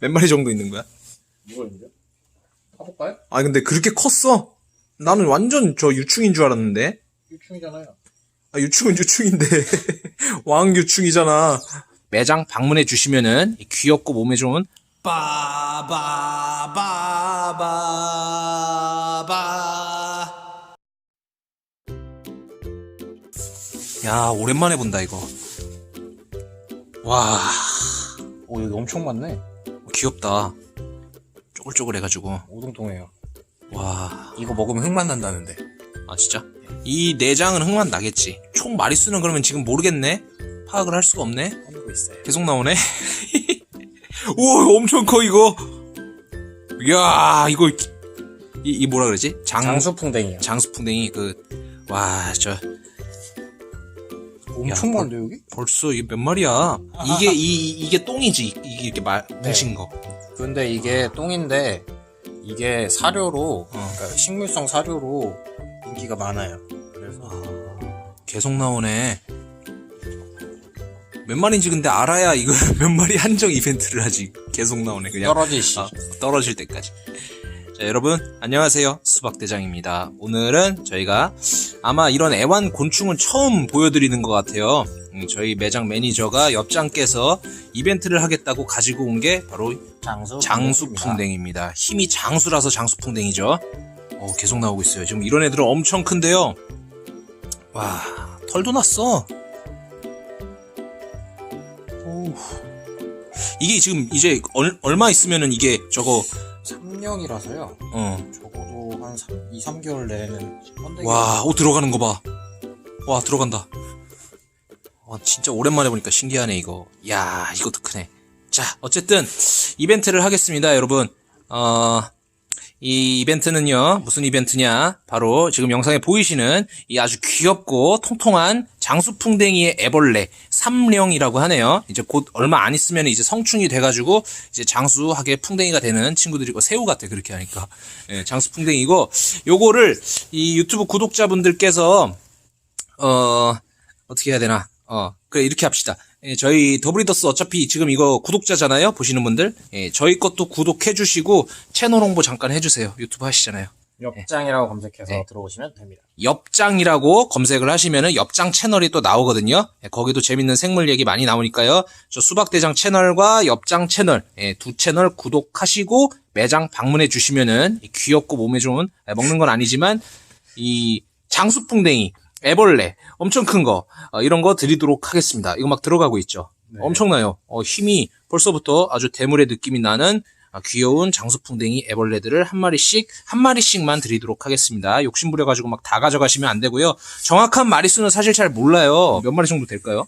몇 마리 정도 있는 거야? 있는데? 가볼까요? 아 근데 그렇게 컸어? 나는 완전 저 유충인 줄 알았는데. 유충이잖아요. 아, 유충은 유충인데. 왕 유충이잖아. 매장 방문해 주시면은 이 귀엽고 몸에 좋은 빠바바바바 야, 오랜만에 본다 이거. 와, 오, 여기 엄청 많네. 귀엽다. 쪼글쪼글 해가지고. 오동통해요. 와, 이거 먹으면 흙만 난다는데. 아 진짜? 이 내장은 흥만 나겠지. 총 마리수는 그러면 지금 모르겠네. 파악을 할 수가 없네. 하고 있어요. 계속 나오네. 오, 엄청 커 이거. 이야, 이거 이, 이 뭐라 그러지? 장 장수풍뎅이요. 장수풍뎅이 그 와, 저 엄청 야, 많은데, 여기? 벌써 이게 몇 마리야? 이게 이 이게 똥이지. 이게 이렇게 말 뭉친 거. 근데 이게 똥인데, 이게 사료로, 그러니까 식물성 사료로 인기가 많아요. 그래서. 계속 나오네. 몇 마리인지 근데 알아야 이거 몇 마리 한정 이벤트를 하지. 계속 나오네 그냥. 떨어지시. 아, 떨어질 때까지. 자, 여러분, 안녕하세요. 수박 대장입니다. 오늘은 저희가 아마 이런 애완 곤충은 처음 보여드리는 것 같아요. 음, 저희 매장 매니저가 옆장께서 이벤트를 하겠다고 가지고 온 게 바로 장수. 장수 풍뎅입니다. 힘이 장수라서 장수 풍뎅이죠. 어, 계속 나오고 있어요. 지금 이런 애들은 엄청 큰데요. 와, 털도 났어. 오. 이게 지금 이제 얼, 얼마 있으면은 이게 저거 3년이라서요. 어. 한 3, 2, 3개월 내에는. 와, 오 들어가는 거 봐. 와, 들어간다. 와, 진짜 오랜만에 보니까 신기하네 이거. 야, 이것도 크네. 자, 어쨌든 이벤트를 하겠습니다, 여러분. 어, 이 이벤트는요, 무슨 이벤트냐? 바로 지금 영상에 보이시는 이 아주 귀엽고 통통한 장수풍뎅이의 애벌레, 삼령이라고 하네요. 이제 곧 얼마 안 있으면 이제 성충이 돼가지고 이제 장수하게 풍뎅이가 되는 친구들이고 새우 같아, 그렇게 하니까. 예, 장수풍뎅이고, 요거를 이 유튜브 구독자분들께서, 어, 어떻게 해야 되나? 어, 그래, 이렇게 합시다. 예, 저희 더블리더스 어차피 지금 이거 구독자잖아요? 보시는 분들. 예, 저희 것도 구독해 주시고, 채널 홍보 잠깐 해주세요. 유튜브 하시잖아요. 옆장이라고 검색해서 네. 들어오시면 됩니다. 엽장이라고 검색을 하시면은 엽장 채널이 또 나오거든요. 예, 거기도 재밌는 생물 얘기 많이 나오니까요. 저 수박대장 채널과 엽장 채널, 예, 두 채널 구독하시고, 매장 방문해 주시면은, 이 귀엽고 몸에 좋은, 예, 먹는 건 아니지만, 이 장수풍뎅이, 애벌레, 엄청 큰 거, 어, 이런 거 드리도록 하겠습니다. 이거 막 들어가고 있죠. 엄청나요. 어, 힘이 벌써부터 아주 대물의 느낌이 나는 아, 귀여운 장수풍뎅이 애벌레들을 한 마리씩, 한 마리씩만 드리도록 하겠습니다. 욕심 부려가지고 막 다 가져가시면 안 되고요. 정확한 마리수는 사실 잘 몰라요. 몇 마리 정도 될까요?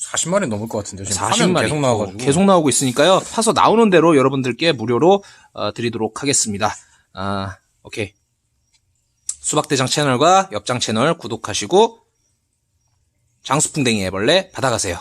40마리 넘을 것 같은데, 지금 40 화면 마리. 계속 나와가지고. 어, 계속 나오고 있으니까요. 파서 나오는 대로 여러분들께 무료로 어, 드리도록 하겠습니다. 아, 오케이. 수박대장 채널과 옆장 채널 구독하시고 장수풍뎅이 애벌레 받아가세요.